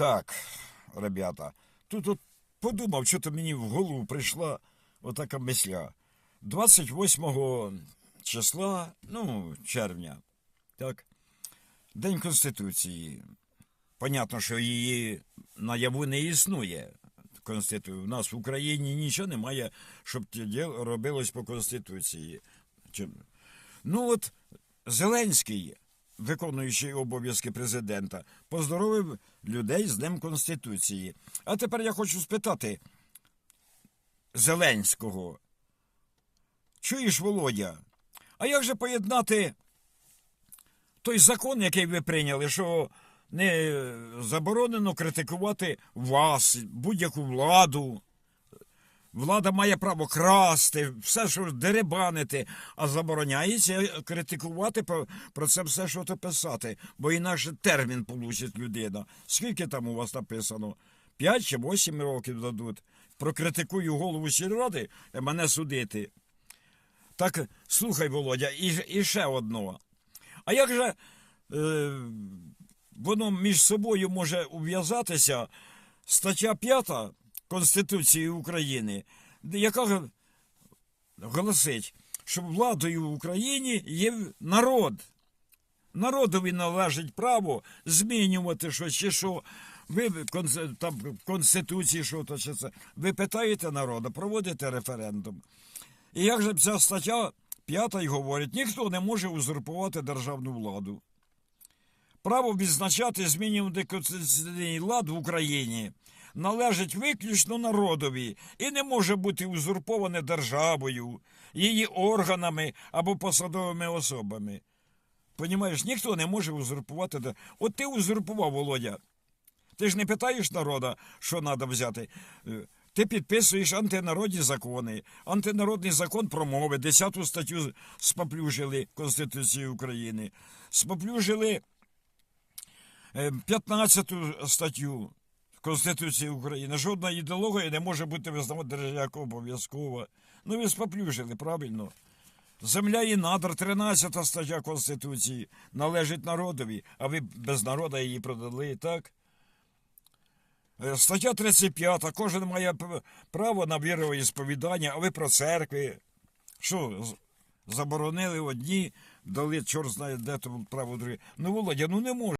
Так, ребята, тут от подумав, що то мені в голову прийшла отака мисля. 28 числа, ну, червня, так, День Конституції. Понятно, що її наяву не існує. Конститу... У нас в Україні нічого немає, щоб робилось по Конституції. Ну от Зеленський, виконуючий обов'язки президента, поздоровив людей з Днем Конституції. А тепер я хочу спитати Зеленського. Чуєш, Володя? А як же поєднати той закон, який ви прийняли, що не заборонено критикувати вас, будь-яку владу? Влада має право красти, все, що деребанити, а забороняється критикувати про, це все, що то писати, бо інакше термін получить людина. Скільки там у вас написано? П'ять чи вісім років дадуть. Прокритикую голову сільради, мене судити. Так, слухай, Володя, і, і ще одно. А як же е, воно між собою може ув'язатися стаття 5 Конституції України, яка гласить, що владою в Україні є народ. Народові належить право змінювати щось чи що. Ви там в Конституції що то чи це. Ви питаєте народу, проводите референдум. І як же ця стаття 5 говорить, ніхто не може узурпувати державну владу. Право відзначати змінювати конституційний лад в Україні належить виключно народові і не може бути узурповане державою, її органами або посадовими особами. Понімаєш, ніхто не може узурпувати. От ти узурпував, Володя. Ти ж не питаєш народа, що треба взяти. Е, Ти підписуєш антинародні закони. Антинародний закон про мови, 10 статтю споплюжили Конституції України. Споплюжили е, 15 статтю Конституції України. Жодна ідеологія не може бути визнавати як обов'язкова. Ну ви споплюжили, правильно. Земля і надр, 13 стаття Конституції, належить народові, а ви без народу її продали, так? Е, Стаття 35. Кожен має право на віроісповідання, а ви про церкви. Що, заборонили одні, дали чорт знає, де то право друге. Ну, Володя, ну не може.